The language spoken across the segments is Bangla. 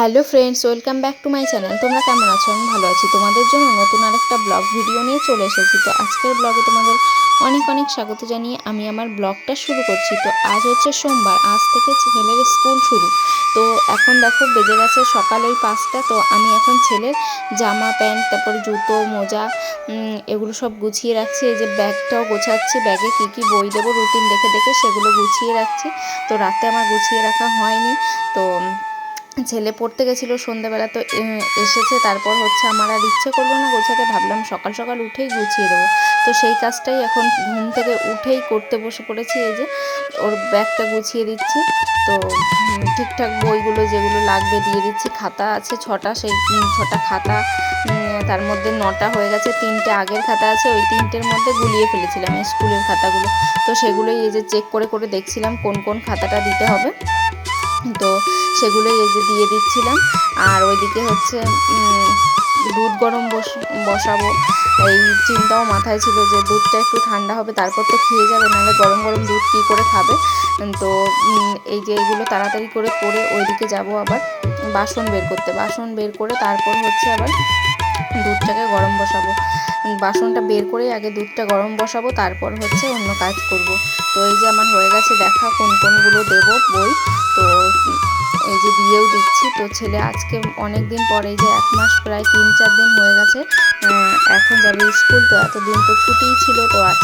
Hello friends, welcome back to my channel. তোমরা কেমন আছো? আমি ভালো আছি। তোমাদের জন্য নতুন আরেকটা ব্লগ ভিডিও নিয়ে চলে এসেছি। তো আজকের ব্লগে তোমাদের অনেক অনেক স্বাগত জানিয়ে আমি আমার ব্লগটা শুরু করছি। তো আজ হচ্ছে সোমবার, আজ থেকে ছেলের স্কুল শুরু। তো এখন দেখো, বেজে গেছে সকাল ওই পাঁচটা। তো আমি এখন ছেলের জামা, প্যান্ট, তারপর জুতো, মোজা এগুলো সব গুছিয়ে রাখছি। এই যে ব্যাগটাও গোছাচ্ছি। ব্যাগে কী কী বই দেবো, রুটিন দেখে দেখে সেগুলো গুছিয়ে রাখছি। তো রাতে আমার গুছিয়ে রাখা হয়নি। তো ছেলে পড়তে গেছিল সন্ধেবেলা তো এসেছে, তারপর হচ্ছে আমার আর ইচ্ছে করল না, গোছাতে, ভাবলাম সকাল সকাল উঠেই গুছিয়ে দেবো। তো সেই কাজটাই এখন ঘুম থেকে উঠেই করতে বসে পড়েছি, এই যে ওর ব্যাগটা গুছিয়ে দিচ্ছি। তো ঠিকঠাক বইগুলো যেগুলো লাগবে দিয়ে দিচ্ছি, খাতা আছে ছটা, সেই ছটা খাতা তার মধ্যে নটা হয়ে গেছে, তিনটে আগের খাতা আছে, ওই তিনটের মধ্যে গুলিয়ে ফেলেছিলাম, স্কুলের খাতাগুলো। তো সেগুলোই এই যে চেক করে করে দেখছিলাম কোন কোন খাতাটা দিতে হবে। তো সেগুলোই এই যে দিয়ে দিচ্ছিলাম। আর ওইদিকে হচ্ছে দুধ গরম বস, বসাবো। এই চিন্তাও মাথায় ছিল যে দুধটা একটু ঠান্ডা হবে, তারপর তো খেয়ে যাবে, নাহলে গরম গরম দুধ কী করে খাবে? তো এই যে এগুলো তাড়াতাড়ি করে করে ওইদিকে যাব আবার। বাসন বের করতে, বাসন বের করে তারপর হচ্ছে আবার দুধটাকে গরম বসাবো। বাসনটা বের করে আগে দুধটা গরম বসাবো, তারপর হচ্ছে অন্য কাজ করব। তো এই যে আমার হয়ে গেছে, দেখা কোন কোনগুলো দেব, বই। তো এই যে দিয়েও দিচ্ছি। তো ছেলে আজকে অনেক দিন পরে যে এক মাস প্রায় তিন চার দিন হয়ে গেছে এখন যাবে স্কুল। তো এতদিন তো ছুটিই ছিল। তো আজ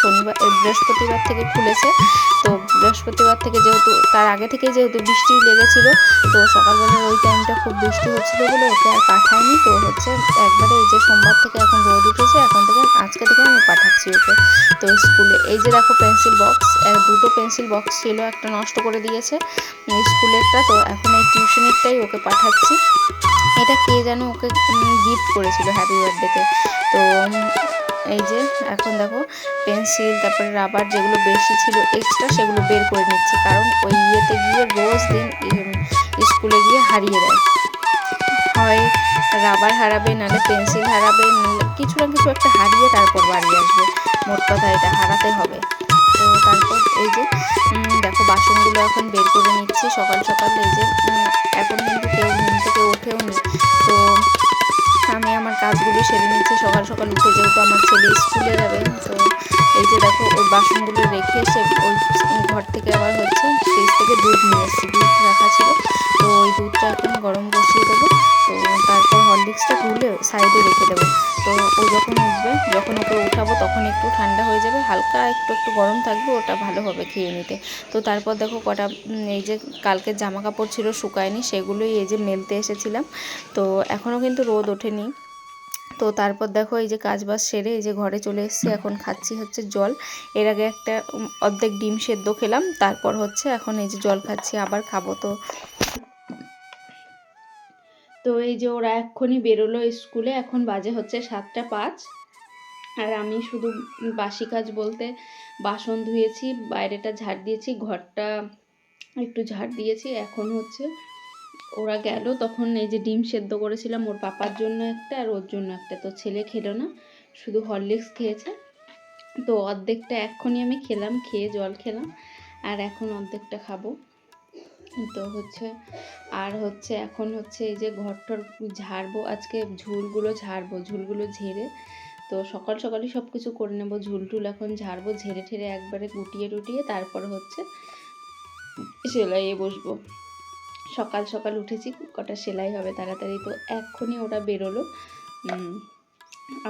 শনিবার বৃহস্পতিবার থেকে খুলেছে। তো বৃহস্পতিবার থেকে যেহেতু, তার আগে থেকে যেহেতু বৃষ্টি লেগেছিল, তো সকালবেলা ওই টাইমটা খুব বৃষ্টি হচ্ছিল বলে ওকে আর পাঠাইনি তো হচ্ছে একবারে এই যে সোমবার থেকে এখন রোদ উঠেছে, এখন থেকে, আজকে থেকে আমি পাঠাচ্ছি ওকে। তো স্কুলে, এই যে দেখো পেন্সিল বক্স দুটো পেন্সিল বক্স ছিল, একটা নষ্ট করে দিয়েছে স্কুলেরটা। তো এখন এই টিউশনেরটাই ওকে পাঠাচ্ছি। এটা কে যেন ওকে গিফট করেছিল হ্যাপি বার্থডেতে তো। এই যে, এখন দেখো পেন্সিল তারপরে রাবার যেগুলো বেশি ছিল এক্সট্রা সেগুলো বের করে নিচ্ছি। কারণ ওই ইয়েতে গিয়ে রোজ দিন স্কুলে গিয়ে হারিয়ে দেয় হয় রাবার হারাবে, নাহলে পেন্সিল হারাবে কিছু না কিছু একটা হারিয়ে তারপর বাড়ি আসবে। মোট কথা এটা হারাতে হবে। এই যে দেখো বাসনগুলো এখন বের করে নিচ্ছি সকাল সকাল, এই যে এখন কিন্তু কেউ ঘুম থেকে ওঠেও নি তো আমি আমার কাজগুলো সেরে নিচ্ছি। সকাল সকাল উঠে যেহেতু আমার ছেলে স্কুলে যাবে, তো এই যে দেখো, ওর বাসনগুলো রেখে এসে ওই ঘর থেকে আবার হচ্ছে ফ্রিজ থেকে দুধ নিয়ে এসেছি, দুধ রাখা ছিল। তো ওই দুধটা এখন গরম বসিয়ে দেবো। তো তারপর হরলিক্সটা তুলে সাইডে রেখে দেবো। তো ও যখন উঠবে যখন ওকে উঠাবো, তখন একটু ঠান্ডা হয়ে যাবে। হালকা একটু একটু গরম থাকবে, ওটা ভালো হবে খেয়ে নিতে। তো তারপর দেখো কটা এই যে কালকের জামা কাপড় ছিল শুকায়নি, সেগুলোই এই যে মেলতে এসেছিলাম। তো এখনও কিন্তু রোদ ওঠেনি। তো তারপর দেখো এই যে কাজ বাজ সেরে এই যে ঘরে চলে এসেছি, এখন খাচ্ছি হচ্ছে জল। এর আগে একটা অর্ধেক ডিম সেদ্ধ খেলাম, তারপর হচ্ছে এখন এই যে জল খাচ্ছি, আবার খাব তো। তো এই যে ওরা এক্ষুনি বেরোলো স্কুলে, এখন বাজে হচ্ছে সাতটা পাঁচ। আর আমি শুধু বাসি কাজ বলতে বাসন ধুয়েছি, বাইরেটা ঝাড় দিয়েছি, ঘরটা একটু ঝাড় দিয়েছি, এখন হচ্ছে ওরা গেল, তখন এই যে ডিম সেদ্ধ করেছিলাম ওর পাপার জন্য একটা আর ওর জন্য একটা, তো ছেলে খেলো না, শুধু হরলিক্স খেয়েছে। তো অর্ধেকটা এক্ষুনি আমি খেলাম, খেয়ে জল খেলাম, আর এখন অর্ধেকটা খাব। তো হচ্ছে, আর হচ্ছে এখন হচ্ছে এই যে ঘরটর ঝাড়বো, আজকে ঝুলগুলো ঝাড়বো, ঝুলগুলো ঝেড়ে, তো সকাল সকালই সব কিছু করে নেব ঝুল টুল এখন ঝাড়বো, ঝেড়ে ঠেড়ে একবারে গুটিয়ে টুটিয়ে তারপর হচ্ছে সেলাইয়ে বসবো। সকাল সকাল উঠেছি, কটা সেলাই হবে তাড়াতাড়ি, তো এক্ষুনি ওরা বেরোলো।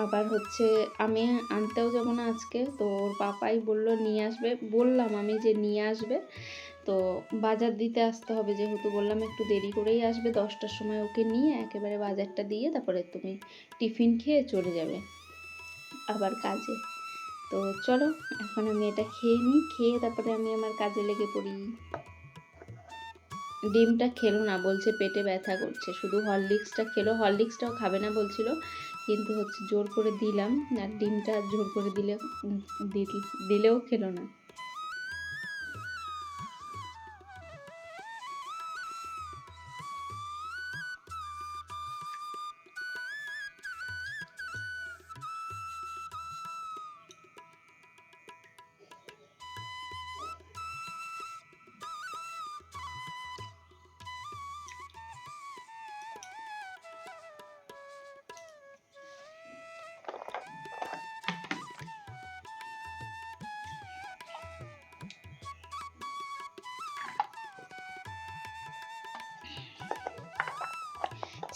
আবার হচ্ছে আমি আনতেও যাব না আজকে, তো ওর পাপাই বলল নিয়ে আসবে। বললাম আমি যে নিয়ে আসবে, তো বাজার দিতে আসতে হবে যেহেতু, বললাম একটু দেরি করেই আসবে, দশটার সময় ওকে নিয়ে একেবারে বাজারটা দিয়ে তারপরে তুমি টিফিন খেয়ে চলে যাবে আবার কাজে। তো চলো, এখন আমি এটা খেয়ে নিই, খেয়ে তারপরে আমি আমার কাজে লেগে পড়ি। ডিমটা খেলো না, বলছে পেটে ব্যথা করছে। শুধু হরলিক্সটা খেলো, হরলিক্সটাও খাবে না বলছিল, কিন্তু হচ্ছে জোর করে দিলাম, আর ডিমটা জোর করে দিলে দিলেও খেলো না।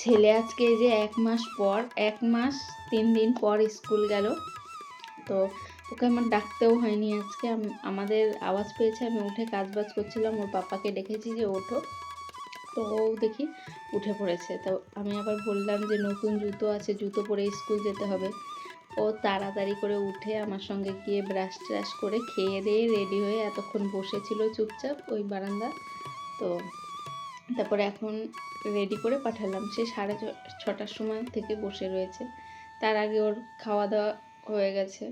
ছেলে আজকে যে এক মাস পর, এক মাস তিন দিন পর স্কুল গেল। তো ওকে আমার ডাকতেও হয়নি আজকে। আম- আমাদের আওয়াজ পেয়েছে, আমি উঠে কাজ বাজ করছিলাম। ওর পাপাকে ডেকেছি যে ওঠো। তো ও দেখি উঠে পড়েছে। তো আমি আবার বললাম যে, নতুন জুতো আছে, জুতো পরে স্কুল যেতে হবে। ও তাড়াতাড়ি করে উঠে আমার সঙ্গে গিয়ে ব্রাশ ট্রাশ করে খেয়ে দিয়ে রেডি হয়ে এতক্ষণ বসেছিল চুপচাপ ওই বারান্দা তো তারপরে এখন রেডি করে পাঠালাম। সে সাড়ে ছটার সময় থেকে বসে রয়েছে। তার আগে ওর খাওয়া দাওয়া হয়ে গেছে।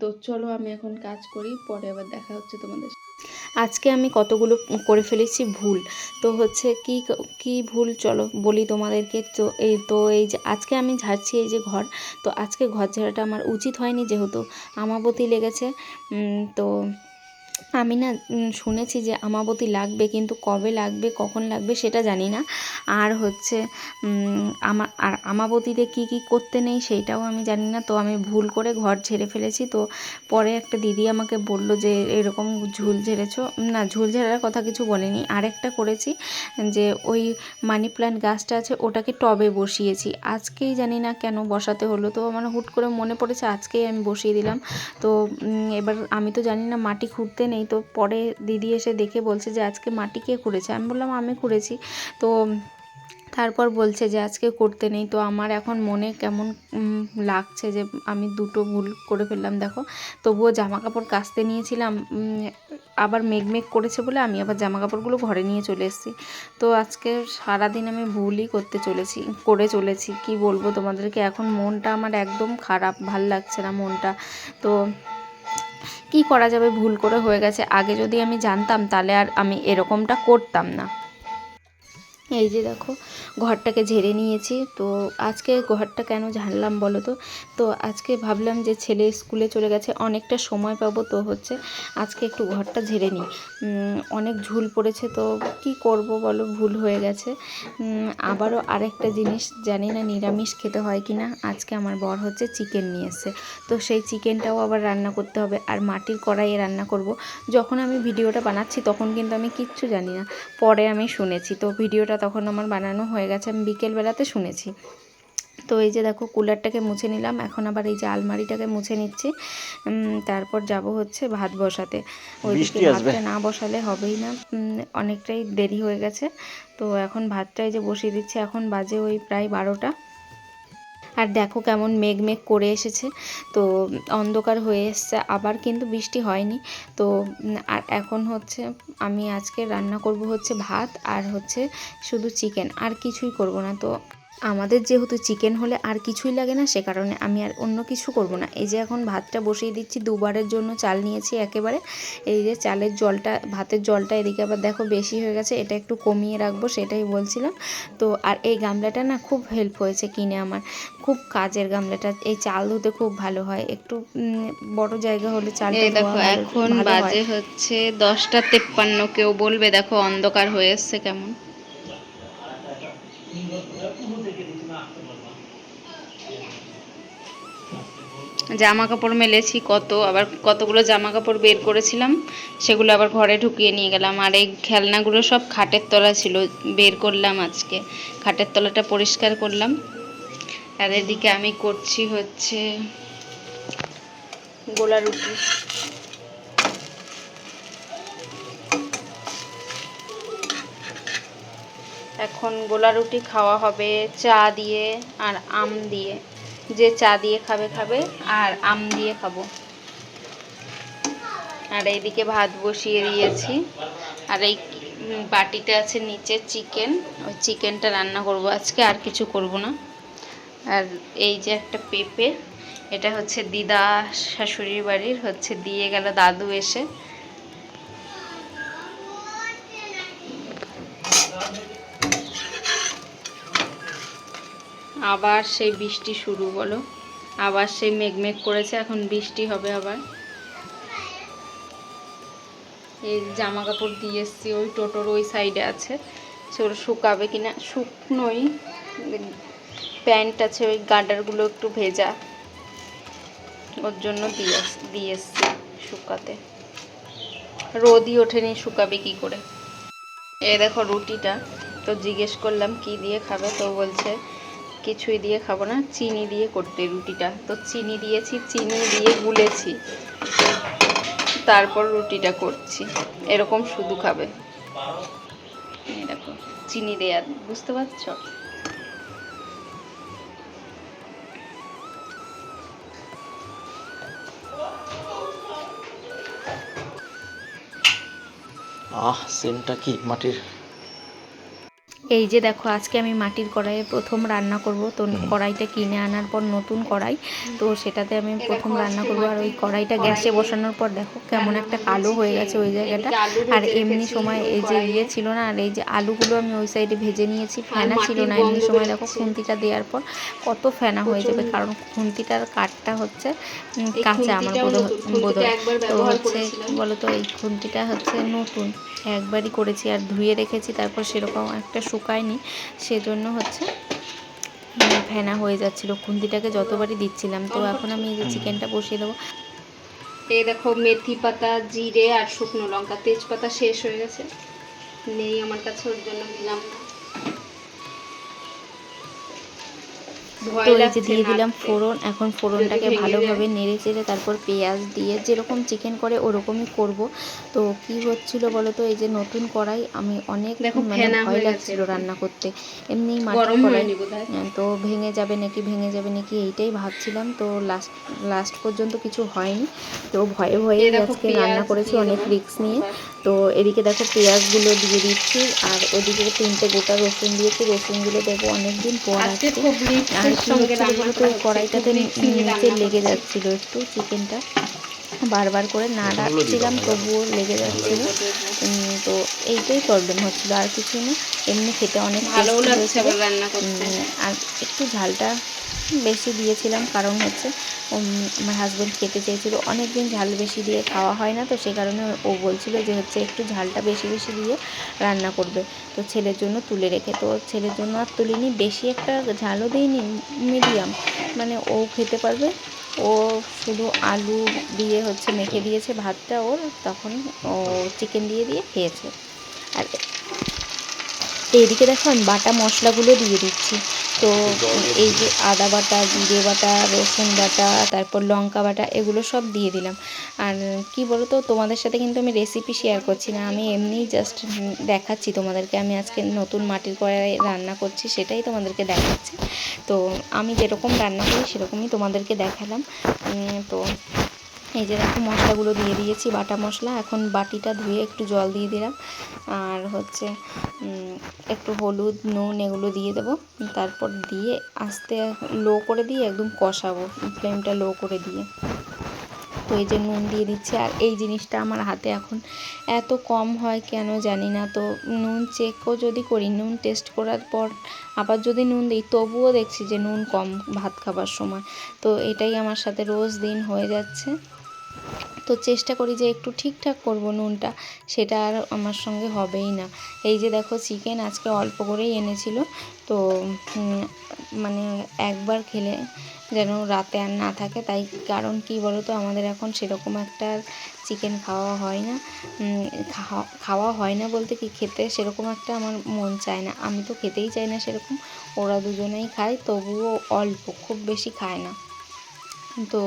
তো চলো আমি এখন কাজ করি, পরে আবার দেখা হচ্ছে তোমাদের আজকে আমি কতগুলো করে ফেলেছি ভুল। তো হচ্ছে কি কি ভুল চলো বলি তোমাদেরকে। তো এই তো এই যে আজকে আমি ঝাড়ছি এই যে ঘর। তো আজকে ঘর ঝাড়াটা আমার উচিত হয়নি যেহেতু। আমাবতী লেগেছে। তো আমি না শুনেছি যে আমাবতী লাগবে কিন্তু কবে লাগবে কখন লাগবে সেটা জানি না। আর হচ্ছে উম, আমা আর আমাবতীতে কি কি করতে নেই সেইটাও আমি জানি না। তো আমি ভুল করে ঘর ঝেড়ে ফেলেছি। তো পরে একটা দিদি আমাকে বলল যে এরকম ঝুল ঝেড়েছো? না ঝুল ঝেড়ার কথা কিছু বলেনি। আরেকটা করেছি যে ওই মানি প্ল্যান্ট গাছটা আছে ওটাকে টবে বসিয়েছি। আজকেই জানি না কেন বসাতে হলো। তো আমার হুট করে মনে পড়েছে আজকেই আমি বসিয়ে দিলাম। তো এবার আমি তো জানি না মাটি খুঁড়তে নেই। তো পরে দিদি এসে দেখে বলছে যে, আজকে মাটি কে খুঁড়েছে? আমি বললাম, আমি খুঁড়েছি। তো তারপর বলছে যে, আজকে করতে নেই। তো আমার এখন মনে কেমন লাগছে যে, আমি দুটো ভুল করে ফেললাম, দেখো। তবুও জামা কাপড় কাচতে নিয়েছিলাম আবার মেঘমেঘ করেছে বলে আমি আবার জামা কাপড়গুলো ঘরে নিয়ে চলে এসেছি। তো আজকে সারাদিন আমি ভুলই করতে চলেছি, করে চলেছি, কি বলব তোমাদেরকে? এখন মনটা আমার একদম খারাপ, ভালো লাগছে না মনটা। তো কি করা যাবে? ভুল করে হয়ে গেছে। আগে যদি আমি জানতাম, তাহলে আর আমি এরকমটা করতাম না। এই যে দেখো, ঘরটাকে ঝেড়ে নিয়েছি। তো আজকে ঘরটা কেন ঝাড়লাম বলো তো? তো আজকে ভাবলাম যে ছেলে স্কুলে চলে গেছে, অনেকটা সময় পাবো তো হচ্ছে আজকে একটু ঘরটা ঝেড়ে নিই। অনেক ঝুল পড়েছে তো কি করব বলো, ভুল হয়ে গেছে। আবারও আরেকটা জিনিস, জানি না নিরামিষ খেতে হয় কি না, আজকে আমার বর হচ্ছে চিকেন নিয়ে এসছে। তো সেই চিকেনটাও আবার রান্না করতে হবে আর মাটির কড়াইয়ে রান্না করব। যখন আমি ভিডিওটা বানাচ্ছি তখন কিন্তু আমি কিচ্ছু জানি না, পরে আমি শুনেছি। তো ভিডিওটা তখন আমার বানানো হয়ে গেছে আমি বিকেলবেলাতে শুনেছি। তো এই যে দেখো কুলারটাকে মুছে নিলাম এখন আবার এই যে আলমারিটাকে মুছে নিচ্ছি। তারপর যাব হচ্ছে ভাত বসাতে। ওইদিকে ভাতটা না বসালে হবেই না। অনেকটাই দেরি হয়ে গেছে। তো এখন ভাতটাই যে বসিয়ে দিচ্ছি এখন বাজে ওই প্রায় বারোটা। আর দেখো কেমন মেঘ মেঘ করে এসেছে। তো অন্ধকার হয়ে এসছে, আবার কিন্তু বৃষ্টি হয়নি। তো আর এখন হচ্ছে আমি আজকে রান্না করব হচ্ছে ভাত আর হচ্ছে শুধু চিকেন আর কিছুই করব না। তো আমাদের যেহেতু চিকেন হলে আর কিছুই লাগে না সে কারণে আমি আর অন্য কিছু করব না। এই যে এখন ভাতটা বসিয়ে দিচ্ছি দুবারের জন্য চাল নিয়েছি একেবারে। এই যে চালের জলটা ভাতের জলটা এদিকে আবার দেখো বেশি হয়ে গেছে এটা একটু কমিয়ে রাখব সেটাই বলছিলাম। তো আর এই গামলাটা না খুব হেল্প হয়েছে কিনে আমার। খুব কাজের গামলাটা এই চাল ধুতে খুব ভালো হয়। একটু বড় জায়গা হলে চাল দেখো এখন বাজে হচ্ছে দশটা তেপ্পান্ন কেউ বলবে দেখো অন্ধকার হয়ে এসছে কেমন। জামা কাপড় মেলেছি, কত, আবার কতগুলো জামা কাপড় বের করেছিলাম, সেগুলো আবার ঘরে ঢুকিয়ে নিয়ে গেলাম। আর এই খেলনাগুলো সব খাটের তলা ছিল, বের করলাম আজকে। খাটের তলাটা পরিষ্কার করলাম। আর এদিকে আমি করছি হচ্ছে গোলা রুটি। এখন গোলা রুটি খাওয়া হবে, চা দিয়ে আর আম দিয়ে। যে চা দিয়ে খাবে খাবে, আর আম দিয়ে খাব। আর এইদিকে ভাত বসিয়ে দিয়েছি। আর এই বাটিতে আছে নিচে চিকেন। ওই চিকেনটা রান্না করব আজকে, আর কিছু করব না। আর এই যে একটা পেঁপে, এটা হচ্ছে দিদা শাশুড়ির বাড়ির, হচ্ছে দিয়ে গেল দাদু এসে। আবার সেই বৃষ্টি শুরু বলো। আবার সেই মেঘমেঘ করেছে, এখন বৃষ্টি হবে আবার। এই জামা কাপড় দিয়ে এসছি, ওই টোটোর ওই সাইডে আছে। সেগুলো শুকাবে কিনা? শুকনোই। প্যান্ট আছে, ওই গার্ডারগুলো একটু ভেজা। ওর জন্য দিয়ে দিয়ে এসছি শুকাতে। রোদই ওঠেনি, শুকাবে কি করে? এ দেখো রুটিটা। তো জিজ্ঞেস করলাম, কি দিয়ে খাবে? তো বলছে কিছুই দিয়ে খাব না। চিনি দিয়ে করতে রুটিটা। তো চিনি দিয়েছি, চিনি দিয়ে গুলেছি। তারপর রুটিটা করছি। এরকম শুধু খাবে। দেখো, চিনি দেয়া, বুঝতে পারছ? আহ, সেন্টটা কি মাটির? এই যে দেখো আজকে আমি মাটির কড়াইয়ে প্রথম রান্না করব। তো কড়াইটা কিনে আনার পর নতুন কড়াই। তো সেটাতে আমি প্রথম রান্না করব। আর ওই কড়াইটা গ্যাসে বসানোর পর দেখো কেমন একটা কালো হয়ে গেছে ওই জায়গাটা। আর এমনি সময় এই যে ইয়ে ছিল না আর এই যে আলুগুলো আমি ওই সাইডে ভেজে নিয়েছি। ফেনা ছিল না। এমনি সময় দেখো খুন্তিটা দেওয়ার পর কত ফেনা হয়ে যাবে। কারণ খুন্তিটার কাঠটা হচ্ছে কাঁচা আমার বোধ বোধ তো হচ্ছে। কি বলতো এই খুন্তিটা হচ্ছে নতুন। একবারই করেছি আর ধুয়ে রেখেছি তারপর সেরকম একটা শুকায়নি, সেজন্য হচ্ছে ফেনা হয়ে যাচ্ছিল। খুন্দিটাকে যতবারই দিচ্ছিলাম, তো এখন আমি এই যে চিকেনটা বসিয়ে দেবো। এই দেখো, মেথি পাতা, জিরে আর শুকনো লঙ্কা, তেজপাতা শেষ হয়ে গেছে। নেই আমার কাছে, ওর জন্য দিলাম। তো এই যে দিয়ে দিলাম ফোড়ন। এখন ফোড়নটাকে ভালোভাবে নেড়ে চেড়ে তারপর পেঁয়াজ দিয়ে যেরকম চিকেন করে ওরকমই করব। তো কি হচ্ছিল বলো তো এই যে নতুন কড়াই আমি অনেক মানে ভয় হয়ে লাগছিল রান্না করতে। এমনি মাটির কড়াই। আহ, তো ভেঙে যাবে নাকি ভেঙে যাবে নাকি এইটাই ভাবছিলাম। তো লাস্ট লাস্ট পর্যন্ত কিছু হয়নি। তো ভয়ে ভয়ে আজকে রান্না করেছি অনেক রিস্ক নিয়ে। তো এদিকে দেখো পেঁয়াজগুলো দিয়ে দিচ্ছি আর ওদিকে তিনটে গোটা রসুন দিয়েছি রসুনগুলো দেবো অনেকদিন পর খুব আর কড়াইটাতে নিচে লেগে। যাচ্ছিল একটু চিকেনটা বারবার করে না ডাকছিলাম তবুও লেগে যাচ্ছিল। তো এইটাই প্রবলেম হচ্ছিল আর কিছু না এমনি খেতে অনেক ভালো লাগছে রান্না করতে। আর একটু ঝালটা বেশি দিয়েছিলাম কারণ হচ্ছে আমার হাজব্যান্ড খেতে চেয়েছিল। অনেক দিন ঝাল বেশি দিয়ে খাওয়া হয় না তো, সে কারণে ও বলছিল যে হচ্ছে একটু ঝালটা বেশি বেশি দিয়ে রান্না করবে। তো ছেলের জন্য তুলে রেখে, তো ছেলের জন্য আর তুলিনি, বেশি একটা ঝালও দিইনি মিডিয়াম মানে ও খেতে পারবে, ও শুধু আলু দিয়ে হচ্ছে মেখে দিয়েছে ভাতটা ওর, তখন ও চিকেন দিয়ে দিয়ে খেয়েছে। আর এইদিকে দেখো আমি বাটা মশলাগুলো দিয়ে দিচ্ছি। তো এই যে আদা বাটা, জিরে বাটা, রসুন বাটা, তারপর লঙ্কা বাটা, এগুলো সব দিয়ে দিলাম। আর কি বলো তো তোমাদের সাথে কিন্তু আমি রেসিপি শেয়ার করছি না, আমি এমনিই জাস্ট দেখাচ্ছি তোমাদেরকে। আমি আজকে নতুন মাটির কড়াই রান্না করছি, সেটাই তোমাদেরকে দেখাচ্ছি। তো আমি যেরকম রান্না করি, সেরকমই তোমাদেরকে দেখালাম। তো এই যে দেখো মশলাগুলো দিয়ে দিয়েছি, বাটা মশলা। এখন বাটিটা ধুয়ে একটু জল দিয়ে দিলাম। আর হচ্ছে একটু হলুদ, নুন এগুলো দিয়ে দেবো। তারপর দিয়ে আস্তে লো করে দিয়ে একদম কষাবো, ফ্লেমটা লো করে দিয়ে। তো এই যে নুন দিয়ে দিচ্ছি, আর এই জিনিসটা আমার হাতে এখন এত কম হয় কেন জানি না। তো নুন চেকও যদি করি, নুন টেস্ট করার পর আবার যদি নুন দিই, তবুও দেখছি যে নুন কম ভাত খাবার সময়। তো এটাই আমার সাথে রোজ দিন হয়ে যাচ্ছে। তো চেষ্টা করি যে একটু ঠিকঠাক করব নুনটা, সেটা আর আমার সঙ্গে হবেই না। এই যে দেখো চিকেন আজকে অল্প করেই এনেছিল, তো মানে একবার খেলে যেন রাতে আর না থাকে, তাই কারণ কি বলো তো আমাদের এখন সেরকম একটা চিকেন খাওয়া হয় না খাওয়া হয় না বলতে কি, খেতে সেরকম একটা আমার মন চায় না। আমি তো খেতেই চাই না সেরকম, ওরা দুজনেই খায়, তবুও অল্প, খুব বেশি খায় না। তো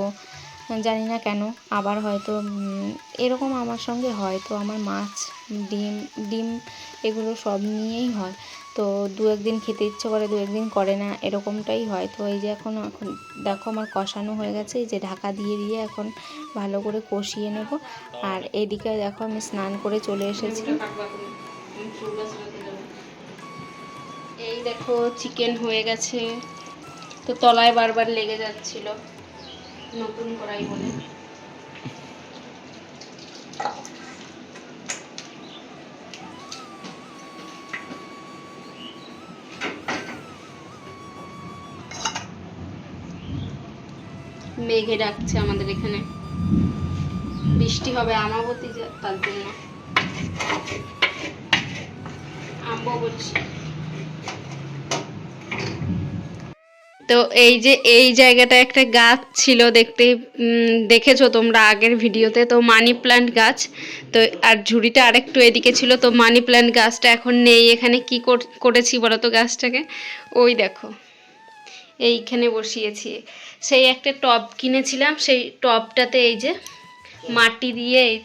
জানি না কেন, আবার হয়তো এরকম আমার সঙ্গে হয়। তো আমার মাছ, ডিম ডিম এগুলো সব নিয়েই হয়। তো দু একদিন খেতে ইচ্ছে করে, দু একদিন করে না, এরকমটাই হয়। তো এই যে এখন এখন দেখো আমার কষানো হয়ে গেছে, এই যে ঢাকা দিয়ে দিয়ে এখন ভালো করে কষিয়ে নেব। আর এদিকে দেখো আমি স্নান করে চলে এসেছি। এই দেখো চিকেন হয়ে গেছে। তো তলায় বারবার লেগে যাচ্ছিল। নতুন কড়াই বলে। মেঘে ডাকছে আমাদের এখানে। বৃষ্টি হবে আমাবতী তার জন্য। আম্ব বলছি। তো এই যে এই জায়গাটা একটা গাছ ছিল দেখতে দেখেছ তোমরা আগের ভিডিওতে? তো মানি প্ল্যান্ট গাছ। তো আর ঝুড়িটা আরেকটু এদিকে ছিল, তো মানি প্ল্যান্ট গাছটা এখন নেই। এখানে কি কর- করেছি বলো তো গাছটাকে? ওই দেখো। এইখানে বসিয়েছি। সেই একটা টব কিনেছিলাম, সেই টবটাতে এই যে মাটি দিয়ে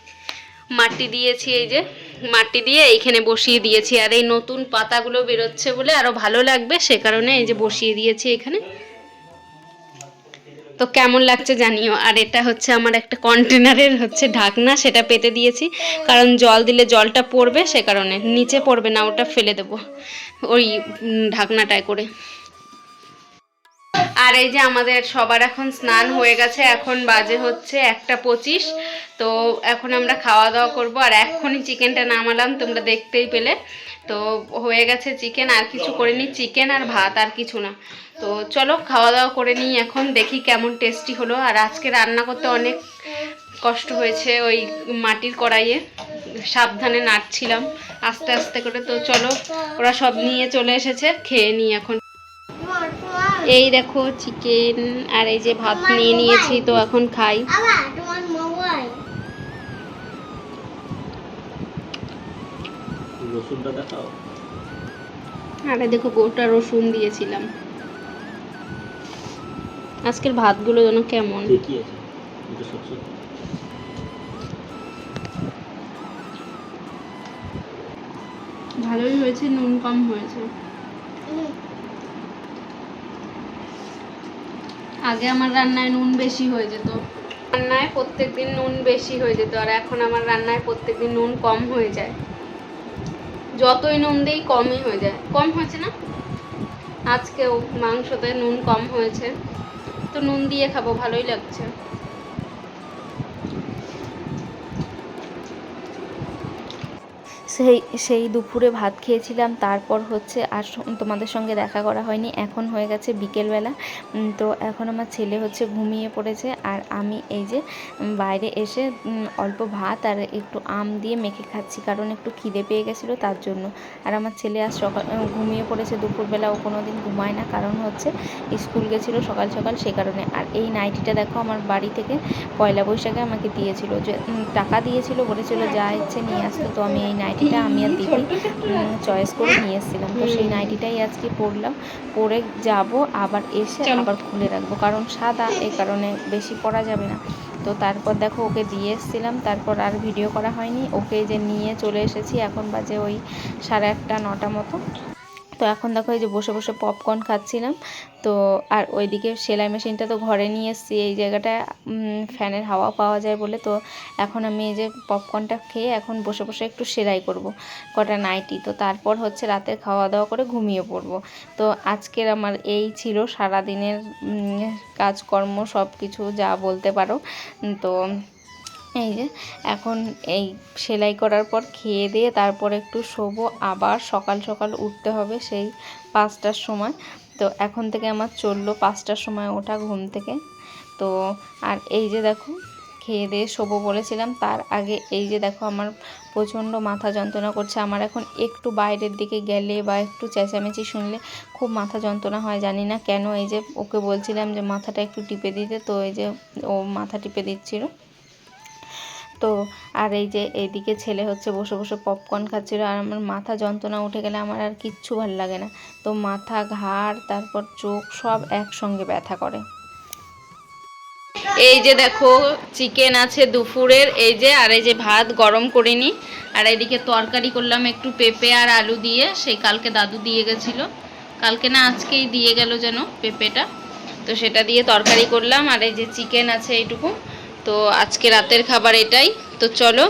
মাটি দিয়েছি এই যে। মাটি দিয়ে এইখানে বসিয়ে দিয়েছি। আর এই নতুন পাতাগুলো বেরোচ্ছে বলে আরও ভালো লাগবে, সে কারণে এই যে বসিয়ে দিয়েছি এখানে। তো কেমন লাগছে জানিও। আর এটা হচ্ছে আমার একটা কন্টেনারের হচ্ছে ঢাকনা, সেটা পেতে দিয়েছি। কারণ জল দিলে জলটা পড়বে, সে কারণে। নিচে পড়বে না, ওটা ফেলে দেবো ওই ঢাকনাটায় করে। আর এই যে আমাদের সবার এখন স্নান হয়ে গেছে, এখন বাজে হচ্ছে একটা পঁচিশ। তো এখন আমরা খাওয়া দাওয়া করব, আর এখনই চিকেনটা নামালাম, তোমরা দেখতেই পেলে। তো হয়ে গেছে চিকেন, আর কিছু করিনি, চিকেন আর ভাত, আর কিছু না। তো চলো খাওয়া দাওয়া করে নিই এখন, দেখি কেমন টেস্টি হলো। আর আজকে রান্না করতে অনেক কষ্ট হয়েছে ওই মাটির কড়াইয়ে, সাবধানে নাড়ছিলাম আস্তে আস্তে করে। তো চলো, ওরা সব নিয়ে চলে এসেছে, খেয়ে নিই এখন। এই দেখো চিকেন আর এই যে ভাত নিয়ে নিয়েছি তো এখন খাই। আবার তোমার মোবাইল। রসুনটা দেখাও। আরে দেখো গোটা রসুন দিয়েছিলাম। আজকের ভাতগুলো যেন কেমন। ভালোই হয়েছে নুন কম হয়েছে। আগে আমার রান্নায় নুন বেশি হয়ে যেত। রান্নায় প্রত্যেক দিন নুন বেশি হয়ে যেত আর এখন আমার রান্নায় প্রত্যেক দিন নুন কম হয়ে যায়। যতই নুন দিই কমই হয়ে যায়। কম হয়েছে না? আজকেও মাংসতে নুন কম হয়েছে। তো নুন দিয়ে খাব, ভালোই লাগছে। সেই সেই দুপুরে ভাত খেয়েছিলাম। তারপর হচ্ছে আর তোমাদের সঙ্গে দেখা করা হয়নি। এখন হয়ে গেছে বিকেলবেলা। তো এখন আমার ছেলে হচ্ছে ঘুমিয়ে পড়েছে। আর আমি এই যে বাইরে এসে অল্প ভাত আর একটু আম দিয়ে মেখে খাচ্ছি। কারণ একটু খিদে পেয়ে গেছিল তার জন্য। আর আমার ছেলে আজ সকাল ঘুমিয়ে পড়েছে দুপুরবেলা। ও কোনো দিন ঘুমায় না। কারণ হচ্ছে স্কুল গেছিল সকাল সকাল সে কারণে। আর এই নাইটিটা দেখো আমার বাড়ি থেকে পয়লা বৈশাখে আমাকে দিয়েছিল। যে টাকা দিয়েছিল বলেছিল যা ইচ্ছে নিয়ে আসতো। তো আমি এই নাইটিটা আমি আর দিদি চয়েস করে নিয়ে এসেছিলাম তো সেই নাইটিটাই আজকে পরলাম। পরে যাব আবার এসে। আবার খুলে রাখব। কারণ সাদা এই কারণে বেশি পরা যাবে না। তো তারপর দেখো ওকে দিয়ে এসেছিলাম। তারপর আর ভিডিও করা হয়নি। ওকে যে নিয়ে চলে এসেছি এখন বাজে ওই সাড়ে আটটা নটা মতো। তো এখন দেখো এই যে বসে বসে পপকর্ন খাচ্ছিলাম। তো আর ওইদিকে সেলাই মেশিনটা তো ঘরে নিয়ে এসেছি, এই জায়গাটা ফ্যানের হাওয়া পাওয়া যায় বলে। তো এখন আমি এই যে পপকর্নটা খেয়ে এখন বসে বসে একটু সেলাই করব, কটা নাইটি তো তারপর হচ্ছে রাতের খাওয়া দাওয়া করে ঘুমিয়ে পড়ব। তো আজকের আমার এই ছিল সারা দিনের কাজকর্ম সব কিছু যা বলতে পারো। তো এই যে, এখন এই সেলাই করার পর খেয়ে দিয়ে তারপর একটু শোবো, আবার সকাল সকাল উঠতে হবে সেই পাঁচটার সময়। তো এখন থেকে আমার চলল পাঁচটার সময় ওঠা ঘুম থেকে। তো আর এই যে দেখো, খেয়ে দিয়ে শোবো বলেছিলাম, তার আগে এই যে দেখো আমার প্রচণ্ড মাথা যন্ত্রণা করছে। আমার এখন একটু বাইরের দিকে গেলে বা একটু চেঁচামেচি শুনলে খুব মাথা যন্ত্রণা হয়, জানি না কেন। এই যে ওকে বলছিলাম যে মাথাটা একটু টিপে দিতে, তো এই যে ও মাথা টিপে দিচ্ছিল। তো আর এই যে এইদিকে ছেলে হচ্ছে বসে বসে পপকর্ন খাচ্ছিল আর আমার মাথা যন্ত্রণা উঠে গেলে আমার আর কিচ্ছু ভালো লাগে না। তো মাথা, ঘাড়, তারপর চোখ সব একসঙ্গে ব্যথা করে। এই যে দেখো চিকেন আছে দুপুরের, এই যে, আর এই যে ভাত গরম করে নি আর এদিকে তরকারি করলাম একটু পেঁপে আর আলু দিয়ে, সেই কালকে দাদু দিয়ে গেছিল। কালকে না আজকেই দিয়ে গেল যেন পেঁপেটা। তো সেটা দিয়ে তরকারি করলাম, আর এই যে চিকেন আছে এইটুকু। তো আজকে রাতের খাবার এটাই। তো চলো,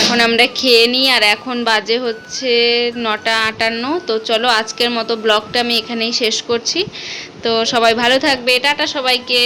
এখন আমরা খেয়ে নিই, আর এখন বাজে হচ্ছে নটা আটান্ন। তো চলো, আজকের মতো ব্লগটা আমি এখানেই শেষ করছি। তো সবাই ভালো থাকবে। টাটা সবাইকে।